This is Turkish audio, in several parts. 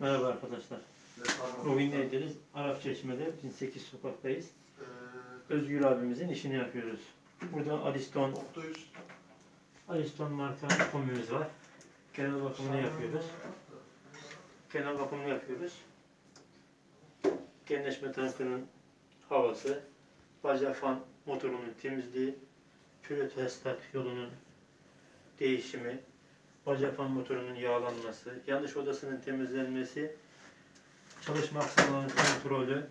Merhaba arkadaşlar. Bugün neydiniz? Arap Çeşme'de 1008 sokaktayız. Özgür abimizin işini yapıyoruz. Burada Ariston, Ariston marka komimiz var. Genel bakımını yapıyoruz. Genel bakımını yapıyoruz. Genleşme tankının havası, baca fan motorunun temizliği, pürotestat yolunun değişimi, baca fan motorunun yağlanması, yanlış odasının temizlenmesi, çalışma aksamlarının kontrolü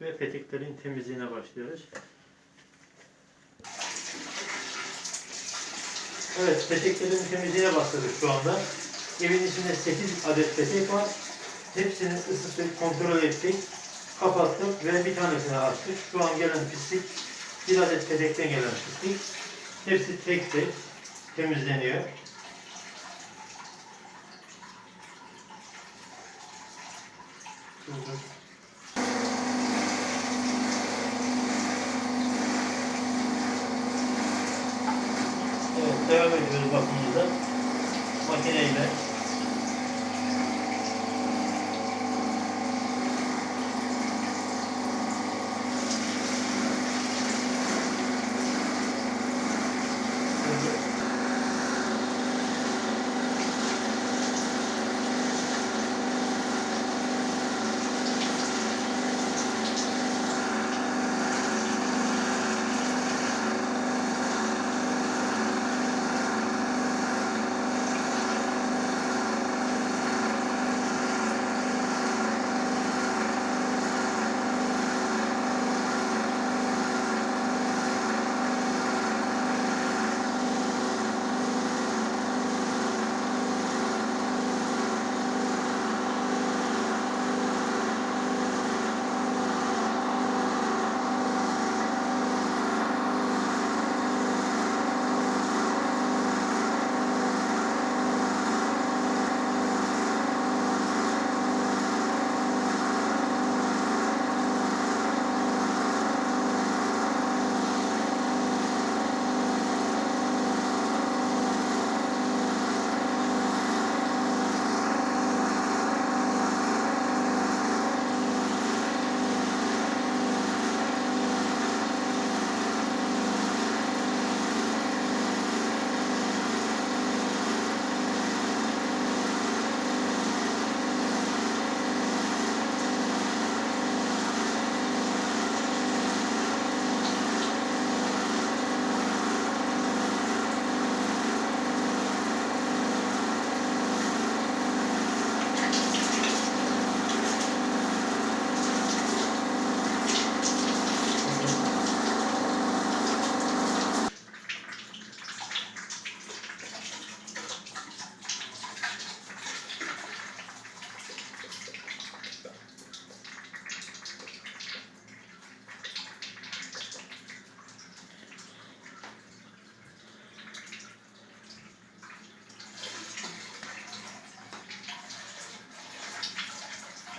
ve peteklerin temizliğine başlıyoruz. Evet, peteklerin temizliğine başladık şu anda. Evin içinde 8 adet petek var. Hepsini ısıtıp kontrol ettik. Kapattık ve bir tanesini açtık. Şu an gelen pislik bir adet petekten gelen pislik. Hepsi tek tek temizleniyor. Evet, devam ediyoruz bakımımıza. Makineyle.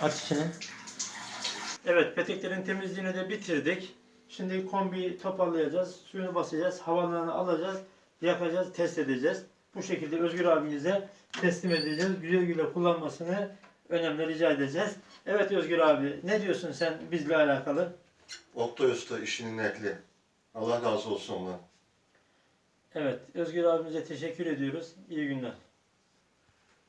Aç içine. Evet, peteklerin temizliğini de bitirdik. Şimdi kombiyi toparlayacağız, suyunu basacağız, havalarını alacağız, yakacağız, test edeceğiz. Bu şekilde Özgür abimize teslim edeceğiz. Güle güle kullanmasını önemli rica edeceğiz. Evet Özgür abi, ne diyorsun sen bizle alakalı? Oktay Usta işinin ehli. Allah razı olsun ondan. Evet, Özgür abimize teşekkür ediyoruz. İyi günler.